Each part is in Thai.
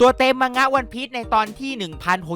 ตัวเต็มมังงะวันพีชในตอนที่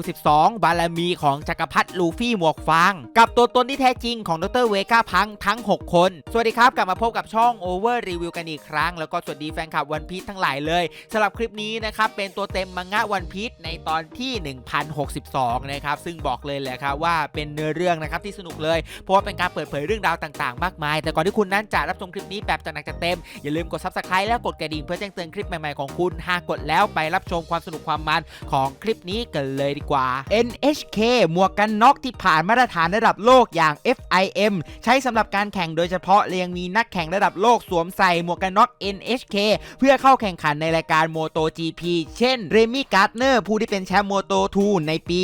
1062 บารมีของจักรพรรดิลูฟี่หมวกฟาง กับตัวตนที่แท้จริงของดรเวก้าพังทั้ง 6 คน สวัสดีครับ กลับมาพบกับช่อง Over Review กันอีกครั้ง แล้วก็สวัสดีแฟนคลับวันพีชทั้งหลายเลยสำหรับคลิปนี้นะครับ เป็นตัวเต็มมังงะวันพีชในตอนที่ 1062 นะครับ ซึ่งบอกเลยแหละครับว่าเป็นเนื้อเรื่องนะครับที่สนุกเลย เพราะว่าเป็นการเปิดเผยเรื่องราวต่างๆ มากมาย แต่ก่อนที่คุณนั้นจะรับชมคลิปนี้แบบจัดหนักจัดเต็มอย่าลืมกด subscribe และกดกระดิ่งเพื่อแจ้งเตือนคลิปใหม่ๆของคุณหากกดแล้วไปรับชมความสนุกความมันของคลิปนี้กันเลยดีกว่า NHK หมวกกันน็อกที่ผ่านมาตรฐานระดับโลกอย่าง FIM ใช้สำหรับการแข่งโดยเฉพาะและยังมีนักแข่งระดับโลกสวมใส่หมวกกันน็อก NHK เพื่อเข้าแข่งขันในรายการ MotoGP เช่นเรมี่การ์ดเนอร์ผู้ที่เป็นแชมป์ Moto 2ในปี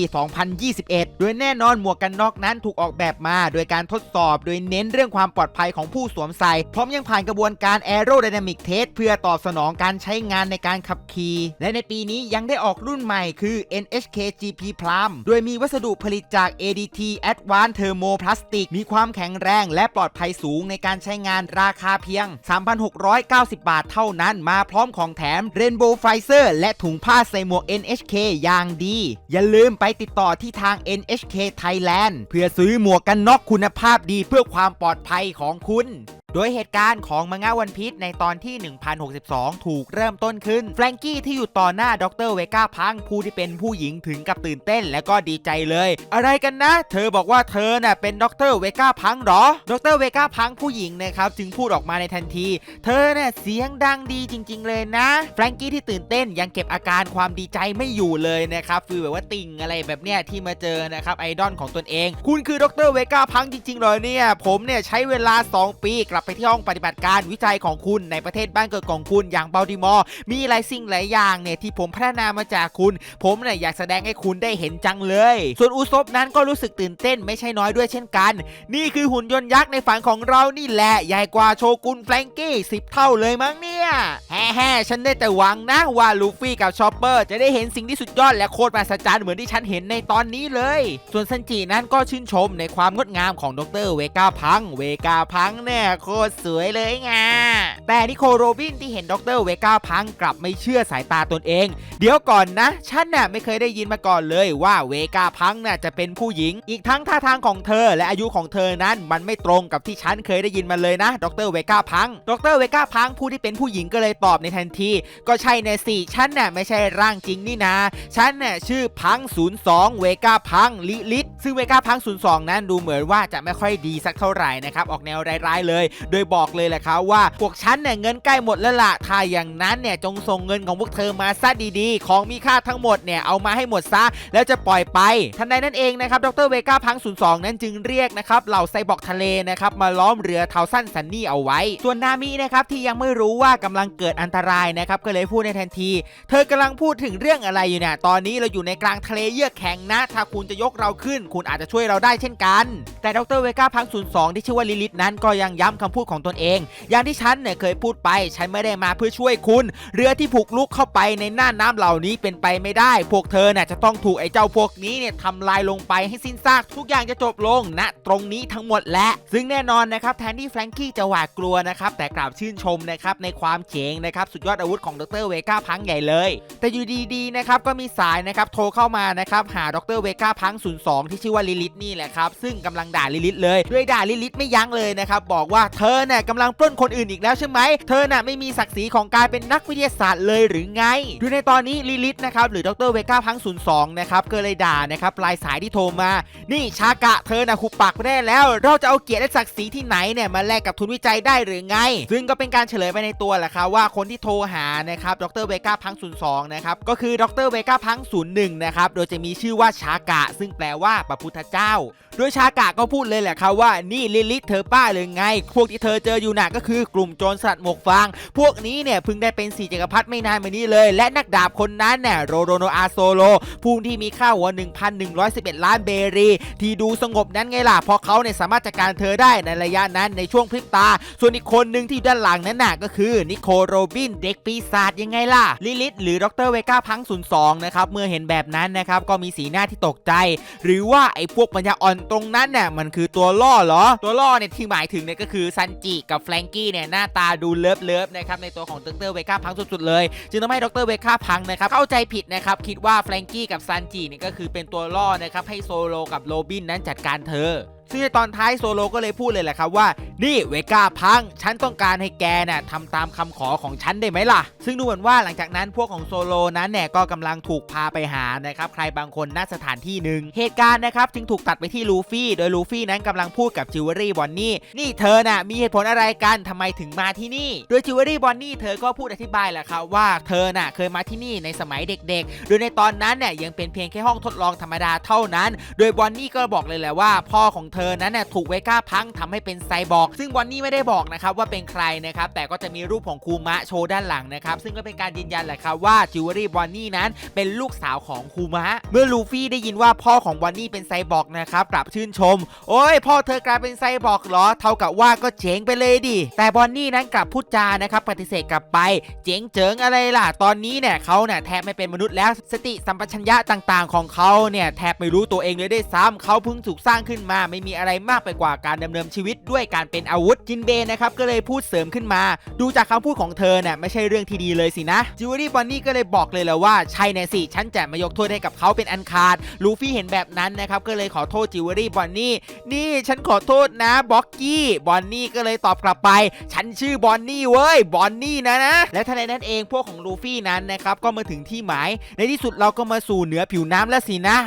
2021 โดยแน่นอนหมวกกันน็อกนั้นถูกออกแบบมา โดยการทดสอบโดยเน้นเรื่องความปลอดภัยของผู้สวมใส่ พร้อมยังผ่านกระบวนการ Aerodynamic Test เพื่อตอบสนองการใช้งานในการขับขี่และในปีนี้ยังได้ออกรุ่นใหม่คือ NHK GP Plum โดยมีวัสดุผลิตจาก ADT Advanced Thermoplastic มีความแข็งแรงและปลอดภัยสูงในการใช้งานราคาเพียง 3,690 บาทเท่านั้น มาพร้อมของแถม Rainbow f i z e r และถุงผ้าใส่หมวก NHK อย่างดี อย่าลืมไปติดต่อที่ทาง NHK Thailand เพื่อซื้อหมวกกันน็อกคุณภาพดีเพื่อความปลอดภัยของคุณ โดยเหตุการณ์ของมังงะวันพีชในตอนที่ 1062 ถูกเริ่มต้นขึ้น แฟรงกี้ที่อยู่ต่อหน้าดรเวก้าพังผู้ที่เป็นผู้หญิงถึงกับตื่นเต้นและก็ดีใจเลย อะไรกันนะ เธอบอกว่าเธอน่ะเป็นดรเวก้าพังเหรอ ดรเวก้าพังผู้หญิงนะครับจึงพูดออกมาในทันที เธอเนี่ยเสียงดังดีจริง ๆ เลยนะแฟรงกี้ที่ตื่นเต้นยังเก็บอาการความดีใจไม่อยู่เลยนะครับฟีลแบบว่าติ่งอะไรแบบเนี้ยที่มาเจอนะครับไอดอลของตนเอง คุณคือดรเวก้าพังจริงๆเหรอเนี่ยผมเนี่ยใช้เวลา 2 ปีกลับไปที่ห้องปฏิบัติการวิจัยของคุณในประเทศบ้านเกิดของคุณอย่างบัลติมอร์มีหลายสิ่งหลายอย่างเนี่ยที่ผมพัฒนามาจากคุณ ผมเนี่ยอยากแสดงให้คุณได้เห็นจังเลย ส่วนอุซบนั้นก็รู้สึกตื่นเต้นไม่ใช่น้อยด้วยเช่นกัน นี่คือหุ่นยนต์ยักษ์ในฝันของเรานี่แหละใหญ่กว่าโชกุนแฟรงกี้สิบเท่าเลยมั้งเนี่ย แฮ่แฮ่ๆฉันได้แต่หวังนะว่าลูฟี่กับชอปเปอร์จะได้เห็นสิ่งที่สุดยอดและโคตรมหัศจรรย์เหมือนที่ฉันเห็นในตอนนี้เลย ส่วนซันจินั้นก็ชื่นชมในความงดงามของดรเวกาพัง เวกาพังเนี่ยโคตรสวยเลยไงแต่นิโคโรบินที่เห็นดรเวกาพังกลับไม่เชื่อสายตาตนเอง เดี๋ยวก่อนนะ ฉันน่ะไม่เคยได้ยินมาก่อนเลยว่าเวกาพังน่ะจะเป็นผู้หญิง อีกทั้งท่าทางของเธอและอายุของเธอนั้นมันไม่ตรงกับที่ฉันเคยได้ยินมาเลยนะ ดรเวกาพัง ดรเวกาพังผู้ที่เป็นผู้หญิงก็เลยตอบในทันที ก็ใช่แน่สิฉันน่ะไม่ใช่ร่างจริงนี่นาฉันน่ะชื่อพัง 02 เวกาพังลิลิตซึ่งเวกาพัง 02 นั้นดูเหมือนว่าจะไม่ค่อยดีสักเท่าไหร่นะครับ ออกแนวร้ายๆเลย โดยบอกเลยแหละครับว่าพวกฉันเนี่ยเงินใกล้หมดแล้วล่ะถ้าอย่างนั้นเนี่ยจงส่งเงินของพวกเธอมาซะดีๆ ของมีค่าทั้งหมดเนี่ยเอามาให้หมดซะ แล้วจะปล่อยไป ทันใดนั้นเองนะครับ ดรเวกาพัง 02 นั้นจึงเรียกนะครับเหล่าไซบอร์กทะเลนะครับมาล้อมเรือเทาสั้นซันนี่เอาไว้ ส่วนนามินะครับที่ยังไม่รู้ว่ากำลังเกิดอันตรายนะครับก็เลยพูดในทันที เธอกำลังพูดถึงเรื่องอะไรอยู่เนี่ยตอนนี้เราอยู่ในกลางทะเลเยือกแข็งนะ ถ้าคุณจะยกเราขึ้น คุณอาจจะช่วยเราได้เช่นกัน แต่ดรเวก้าพัง02ที่ชื่อว่าลิลิตนั้นก็ยังย้ำคำพูดของตนเอง อย่างที่ฉันเนี่ยเคยพูดไป ฉันไม่ได้มาเพื่อช่วยคุณ เรือที่ผูกลุกเข้าไปในหน้าน้ำเหล่านี้เป็นไปไม่ได้ พวกเธอน่ะจะต้องถูกไอ้เจ้าพวกนี้เนี่ยทำลายลงไปให้สิ้นซากทุกอย่างจะจบลงณตรงนี้ทั้งหมดและ ซึ่งแน่นอนนะครับแทนที่แฟรงกี้จะหวาดกลัวนะครับแต่กล่าวชื่นชมนะครับในความเจ๋งนะครับสุดยอดอาวุธของดรเวก้าพังใหญ่เลย แต่อยู่ดีๆนะครับก็มีสายนะครับโทรเข้ามานะครับหาดรเวก้าพัง02 ที่ชื่อว่าลิลิตนี่แหละครับซึ่งกำลังด่าลิลิตเลยด้วยด่าลิลิตไม่ยั้งเลยนะครับบอกว่าเธอเนี่ยกำลังปล้นคนอื่นอีกแล้วใช่ไหมเธอน่ะไม่มีศักดิ์ศรีของการเป็นนักวิทยาศาสตร์เลยหรือไงอยู่ในตอนนี้ลิลิตนะครับหรือดรเวก้าพัง02นะครับก็เลยด่านะครับปลายสายที่โทรมา นี่ชากะเธอน่ะหุบปากไปได้แล้ว เราจะเอาเกียรติและศักดิ์ศรีที่ไหนเนี่ยมาแลกกับทุนวิจัยได้หรือไง ซึ่งก็เป็นการเฉลยไปในตัวแหละครับว่าคนที่โทรหานะครับดรเวก้าพัง02นย์สองนะครับก็คือดรเวก้าพัง01นย์หนึ่งนะครับโดยจะมีชื่อว่าชากะ ซึ่งแปลว่าพระพุทธเจ้า โดยชากะก็พูดเลยแหละครับว่านี่ลิลิตเธอป้าเลยไง พวกที่เธอเจออยู่น่ะก็คือกลุ่มโจรสลัดหมวกฟาง พวกนี้เนี่ยเพิ่งได้เป็นสี่จักรพรรดิไม่นานมานี้เลย และนักดาบคนนั้นเนี่ยโรโรโนอาโซโลผู้ที่มีค่าหัว 1,111 ล้านเบรี ที่ดูสงบนั้นไงล่ะเพราะเขาเนี่ยสามารถจัดการเธอได้ในระยะนั้นในช่วงพริบตา ส่วนอีกคนหนึ่งที่อยู่ด้านหลังนั้นน่ะก็คือนิโคโรบิน เด็กปีศาจยังไงล่ะ ลิลิตหรือดรเวก้าพัง02นย์สองนะครับเมื่อเห็นแบบนั้นนะครับก็มีสีหน้าที่ตกใจ หรือว่าไอ้พวกปัญญาอ่อนตรงนั้นเนี่ยมันคือตัวล่อเหรอ ตัวล่อเนี่ยที่หมายถึงเนี่ยก็คือซันจิกับแฟรงกี้เนี่ยหน้าตาดูเลิฟเลิฟนะครับในตัวของดรเวก้าพังสุดๆเลย จึงทำให้ดรเวก้าพังนะครับเข้าใจผิดนะครับคิดว่าแฟรงกี้กับซันจิเนี่ยก็คือเป็นตัวล่อนะครับให้โซโลกับโรบินนั้นจัดการเธอ ซึ่งในตอนท้ายโซโลก็เลยพูดเลยแหละครับว่า นี่เวก้าพัง ฉันต้องการให้แกน่ะทำตามคำขอของฉันได้ไหมล่ะ ซึ่งดูเหมือนว่าหลังจากนั้นพวกของโซโลนั้นเนี่ยก็กำลังถูกพาไปหานะครับใครบางคนณสถานที่หนึ่งเหตุการณ์นะครับจึงถูกตัดไปที่ลูฟี่ โดยลูฟี่นั้นกำลังพูดกับจิวเวอรี่บอนนี่นี่เธอน่ะมีเหตุผลอะไรกันทำไมถึงมาที่นี่ โดยจิวเวอรี่บอนนี่เธอก็พูดอธิบายแหละครับว่าเธอน่ะเคยมาที่นี่ในสมัยเด็กๆ โดยในตอนนั้นเนี่ยยังเป็นเพียงแค่ห้องทดลองธรรมดาเท่านั้น โดยบอนนี่ก็บอกเลยแหละว่าพ่อของเธธอนั้นน่ะถูกเวก้าพังทำให้เป็นไซบอร์กซึ่งบอนนี่ไม่ได้บอกนะครับว่าเป็นใครนะครับแต่ก็จะมีรูปของคูมะโชว์ด้านหลังนะครับซึ่งก็เป็นการยืนยันแหละครับว่าจิวเวอรี่บอนนี่นั้นเป็นลูกสาวของคูมะเมื่อลูฟี่ได้ยินว่าพ่อของบอนนี่เป็นไซบอร์กนะครับกลับชื่นชม โอ้ยพ่อเธอกลายเป็นไซบอร์กเหรอเท่ากับว่าก็เจ๋งไปเลยดิแต่บอนนี่นั้นกลับพูดจานะครับปฏิเสธกลับไป เจ๋งเจิงอะไรล่ะ ตอนนี้เนี่ยเขาเนี่ยแทบไม่เป็นมนุษย์แล้วสติสัมปชัญญะต่างๆ ของเขาเนี่ยแทบไม่รู้ตัวเองเลยได้ซ้ำเขาเพิ่งถูกสร้างขึ้นมาไม่มีอะไรมากไปกว่าการดำเนินชีวิตด้วยการเป็นอาวุธจินเบนะครับก็เลยพูดเสริมขึ้นมา ดูจากคำพูดของเธอเนี่ยไม่ใช่เรื่องที่ดีเลยสินะจิวเวอรี่บอนนี่ก็เลยบอกเลยและว่าใช่แน่สิฉันจะมายกโทษให้กับเขาเป็นอันขาดลูฟี่เห็นแบบนั้นนะครับก็เลยขอโทษจิวเวอรี่บอนนี่นี่ฉันขอโทษนะบ็อกกี้บอนนี่ก็เลยตอบกลับไป ฉันชื่อบอนนี่เว้ยบอนนี่นะนะและทันใดนั้นเองพวกของลูฟี่นั้นนะครับก็มาถึงที่หมาย ในที่สุดเราก็มาสู่เหนือผิวน้ำแล้วสินะ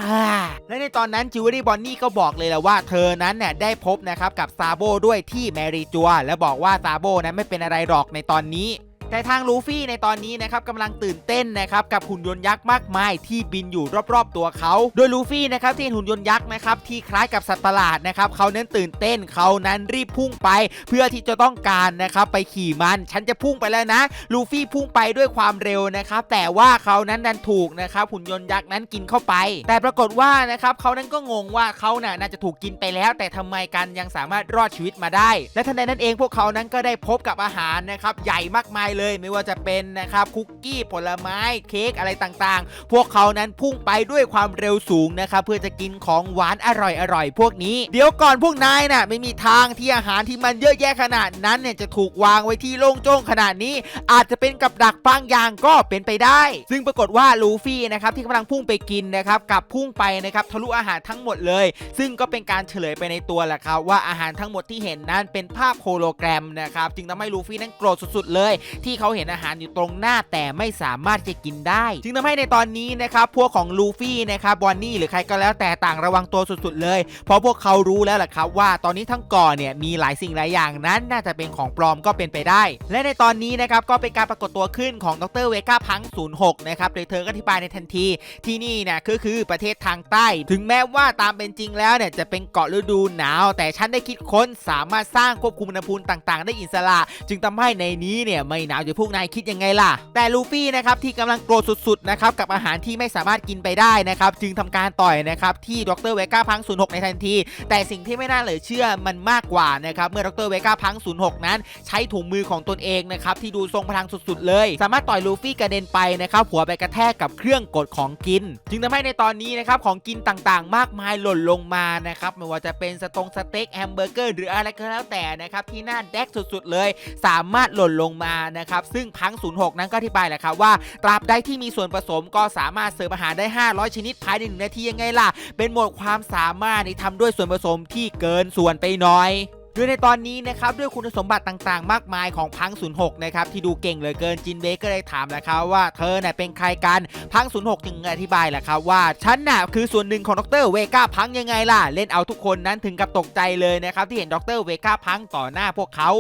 และในตอนนั้นจิวเวอรี่บอนนี่ก็บอกเลยและว่าเธออนั้นเนี่ยได้พบนะครับกับซาโบด้วยที่แมรี่จัว และบอกว่าซาโบนั้นไม่เป็นอะไรหรอกในตอนนี้ แต่ทางลูฟี่ในตอนนี้นะครับกำลังตื่นเต้นนะครับกับหุ่นยนต์ยักษ์มากมายที่บินอยู่รอบๆ ตัวเขา โดยลูฟี่นะครับที่เห็นหุ่นยนต์ยักษ์นะครับที่คล้ายกับสัตว์ประหลาดนะครับเขานั้นตื่นเต้นเขานั้นรีบพุ่งไป เพื่อที่จะต้องการนะครับไปขี่มันฉันจะพุ่งไปแล้วนะลูฟี่พุ่งไปด้วยความเร็วนะครับแต่ว่าเขานั้นดันถูกนะครับหุ่นยนต์ยักษ์นั้นกินเข้าไป แต่ปรากฏว่านะครับเขานั้นก็งงว่าเขาน่ะน่าจะถูกกินไปแล้ว แต่ทำไมกันยังสามารถรอดชีวิตมาได้ และทันใดนั้นเองพวกเขานั้นก็ได้พบกับอาหารนะครับใหญ่มากมายเลยไม่ว่าจะเป็นนะครับคุกกี้ผลไม้เค้กอะไรต่างๆ พวกเขานั้นพุ่งไปด้วยความเร็วสูงนะครับเพื่อจะกินของหวานอร่อยๆพวกนี้ เดี๋ยวก่อนพวกนายน่ะไม่มีทางที่อาหารที่มันเยอะแยะขนาดนั้นเนี่ยจะถูกวางไว้ที่โล่งโจ้งขนาดนี้ อาจจะเป็นกับดักบางอย่างก็เป็นไปได้ ซึ่งปรากฏว่าลูฟี่นะครับที่กำลังพุ่งไปกินนะครับกับพุ่งไปนะครับทะลุอาหารทั้งหมดเลย ซึ่งก็เป็นการเฉลยไปในตัวแหละครับว่าอาหารทั้งหมดที่เห็นนั้นเป็นภาพโฮโลแกรมนะครับจึงทำให้ลูฟี่นั้นโกรธสุดๆเลย ที่ที่เขาเห็นอาหารอยู่ตรงหน้าแต่ไม่สามารถจะกินได้ จึงทำให้ในตอนนี้นะครับพวกของลูฟี่นะครับบอนนี่หรือใครก็แล้วแต่ต่างระวังตัวสุดๆเลย เพราะพวกเขารู้แล้วแหละครับว่าตอนนี้ทั้งก่อเนี่ยมีหลายสิ่งหลายอย่างนั้นน่าจะเป็นของปลอมก็เป็นไปได้ และในตอนนี้นะครับก็เป็นการปรากฏตัวขึ้นของดรเวก้าพัง06นะครับโดยเธอก็อธิบายในทันทีที่นี่เนี่ยก็คือประเทศทางใต้ ถึงแม้ว่าตามเป็นจริงแล้วเนี่ยจะเป็นเกาะฤดูหนาว แต่ฉันได้คิดค้นสามารถสร้างควบคุมอุณหภูมิต่าง ๆ ได้อิสระ จึงทำให้ในนี้เนี่ยไม่หนาวอย่พวกนายคิดยังไงล่ะ แต่ลูฟี่นะครับที่กำลังโกรธสุดๆนะครับกับอาหารที่ไม่สามารถกินไปได้นะครับจึงทำการต่อยนะครับที่ดรเวก้าพัง 06 ในทันที แต่สิ่งที่ไม่น่าเหลือเชื่อมันมากกว่านะครับเมื่อดรเวก้าพัง 06 นั้น ใช้ถุงมือของตนเองนะครับที่ดูทรงพลังสุดๆ เลย สามารถต่อยลูฟี่กระเด็นไปนะครับหัวไปกระแทกกับเครื่องกดของกิน จึงทำให้ในตอนนี้นะครับของกินต่างๆ มากมายหล่นลงมานะครับไม่ว่าจะเป็นสตงสเต็กแฮมเบอร์เกอร์หรืออะไรก็แล้วแต่นะครับที่น่าแดกสุดๆเลย สามารถหล่นลงมานะครับซึ่งพัง 06 นั้นก็อธิบายแหละครับว่าตราบใดที่มีส่วนผสมก็สามารถเสิร์ฟอาหารได้ 500 ชนิดภายในหนึ่งนาทียังไงล่ะ เป็นหมดความสามารถที่ทำด้วยส่วนผสมที่เกินส่วนไปหน้อยโดยในตอนนี้นะครับด้วยคุณสมบัติต่างๆ มากมายของพัง 06 นะครับที่ดูเก่งเหลือเกินจินเบก็เลยถามแหละครับว่าเธอเนี่ยเป็นใครกันพัง 06 จึงอธิบายแหละครับว่าฉันน่ะคือส่วนหนึ่งของดรเวก้าพังยังไงล่ะ เล่นเอาทุกคนนั้นถึงกับตกใจเลยนะครับที่เห็นดรเวก้าพังต่อหน้าพวกเขา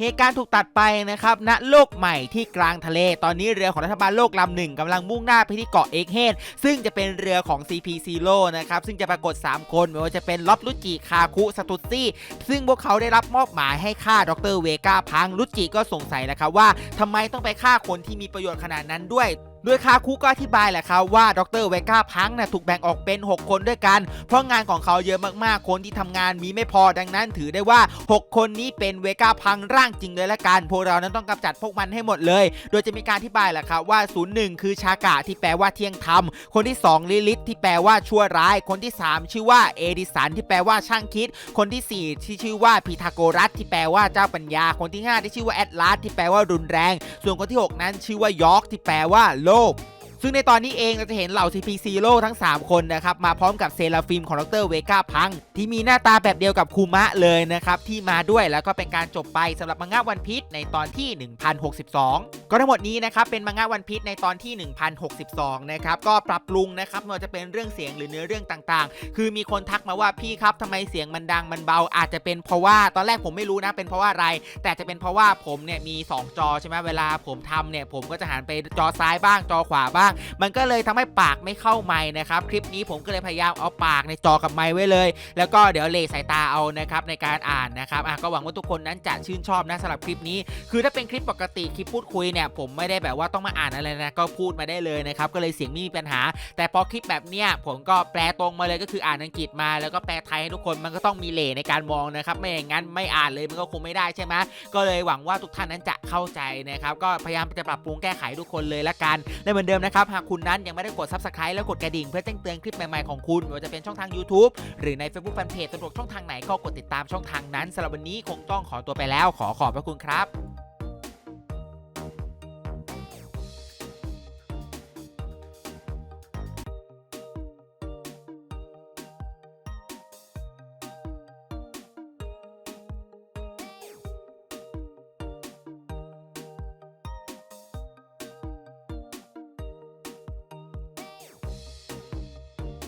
เหตุการณ์ถูกตัดไปนะครับณโลกใหม่ที่กลางทะเล ตอนนี้เรือของรัฐบาลโลกลำหนึ่งกำลังมุ่งหน้าไปที่เกาะเอ็กเฮดซึ่งจะเป็นเรือของ CP ซีโร่นะครับซึ่งจะปรากฏ 3 คนไม่ว่าจะเป็นล็อบลุจิคาคุสตุตซี่ซึ่งพวกเขาได้รับมอบหมายให้ฆ่าดรเวก้าพังลุจิก็สงสัยนะครับว่าทำไมต้องไปฆ่าคนที่มีประโยชน์ขนาดนั้นด้วย โดยคาคุก็อธิบายแหละครับว่าดรเวก้าพังนะถูกแบ่งออกเป็น 6 คนด้วยกัน เพราะงานของเขาเยอะมากๆ คนที่ทำงานมีไม่พอดังนั้นถือได้ว่า 6 คนนี้เป็นเวก้าพังร่างจริงเลยละกันพวกเรานั้นต้องกำจัดพวกมันให้หมดเลย โดยจะมีการอธิบายแหละครับว่า 01 คือชากะที่แปลว่าเที่ยงธรรม คนที่ 2 ลิลิทที่แปลว่าชั่วร้าย คนที่ 3 ชื่อว่าเอดิสันที่แปลว่าช่างคิด คนที่ 4 ที่ชื่อว่าพีทาโกรัสที่แปลว่าเจ้าปัญญา คนที่ 5 ที่ชื่อว่าแอตลาสที่แปลว่ารุนแรง ส่วนคนที่ 6 นั้นชื่อว่ายอร์กที่แปลว่าโลภ ซึ่งในตอนนี้เองเราจะเห็นเหล่า CP Zero ทั้ง 3 คนนะครับ มาพร้อมกับเซราฟิมของดรเวก้าพัง ที่มีหน้าตาแบบเดียวกับคูมะเลยนะครับ ที่มาด้วยแล้วก็เป็นการจบไปสำหรับมังงะวันพีชในตอนที่ 1062 ก็ทั้งหมดนี้นะครับเป็นมังงะวันพีชในตอนที่ 1062 นะครับก็ปรับปรุงนะครับไม่ว่าจะเป็นเรื่องเสียงหรือเนื้อเรื่องต่างๆ คือมีคนทักมาว่าพี่ครับทำไมเสียงมันดังมันเบา อาจจะเป็นเพราะว่าตอนแรกผมไม่รู้นะเป็นเพราะว่าอะไร แต่จะเป็นเพราะว่าผมเนี่ยมี 2 จอใช่ไหมเวลาผมทำเนี่ยผมก็จะหันไปจอซ้ายบ้างจอขวาบ้างมันก็เลยทำให้ปากไม่เข้าไม้นะครับ คลิปนี้ผมก็เลยพยายามเอาปากในจอกับไม้ไว้เลย แล้วก็เดี๋ยวเลสายตาเอานะครับในการอ่านนะครับอะก็หวังว่าทุกคนนั้นจะชื่นชอบนะสำหรับคลิปนี้ คือถ้าเป็นคลิปปกติคลิปพูดคุยเนี่ยผมไม่ได้แบบว่าต้องมาอ่านอะไรนะก็พูดมาได้เลยนะครับก็เลยเสียงไม่มีปัญหา แต่พอคลิปแบบเนี้ยผมก็แปลตรงมาเลยก็คืออ่านอังกฤษมาแล้วก็แปลไทยให้ทุกคนมันก็ต้องมีเลในการมองนะครับไม่อย่างนั้นไม่อ่านเลยมันก็คงไม่ได้ใช่ไหมก็เลยหวังว่าทุกท่านนั้นจะเข้าใจนะครับก็พยายามจะปรับปรุงแก้ไขทุกคนเลยละกันและเหมือนเดิมนะครับ หากคุณนั้นยังไม่ได้กด subscribe แล้วกดกระดิ่งเพื่อแจ้งเตือนคลิปใหม่ๆของคุณไม่ว่าจะเป็นช่องทาง YouTube หรือใน Facebook Fanpage สะดวกช่องทางไหนก็กดติดตามช่องทางนั้นสำหรับวันนี้คงต้องขอตัวไปแล้ว ขอขอบพระคุณครับ